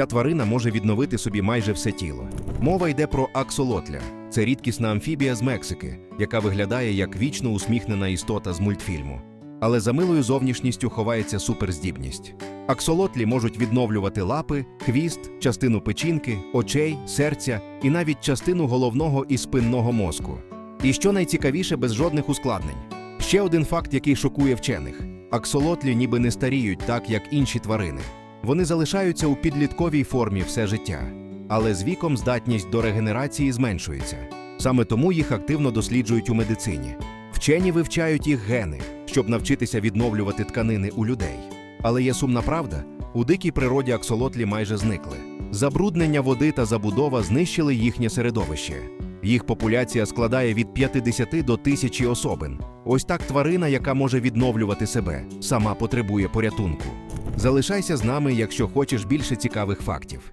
Ця тварина може відновити собі майже все тіло. Мова йде про аксолотля. Це рідкісна амфібія з Мексики, яка виглядає як вічно усміхнена істота з мультфільму. Але за милою зовнішністю ховається суперздібність. Аксолотлі можуть відновлювати лапи, хвіст, частину печінки, очей, серця і навіть частину головного і спинного мозку. І що найцікавіше, без жодних ускладнень. Ще один факт, який шокує вчених: аксолотлі ніби не старіють так, як інші тварини. Вони залишаються у підлітковій формі все життя, але з віком здатність до регенерації зменшується. Саме тому їх активно досліджують у медицині. Вчені вивчають їх гени, щоб навчитися відновлювати тканини у людей. Але є сумна правда: у дикій природі аксолотлі майже зникли. Забруднення води та забудова знищили їхнє середовище. Їх популяція складає від 50 до 1000 особин. Ось так тварина, яка може відновлювати себе, сама потребує порятунку. Залишайся з нами, якщо хочеш більше цікавих фактів.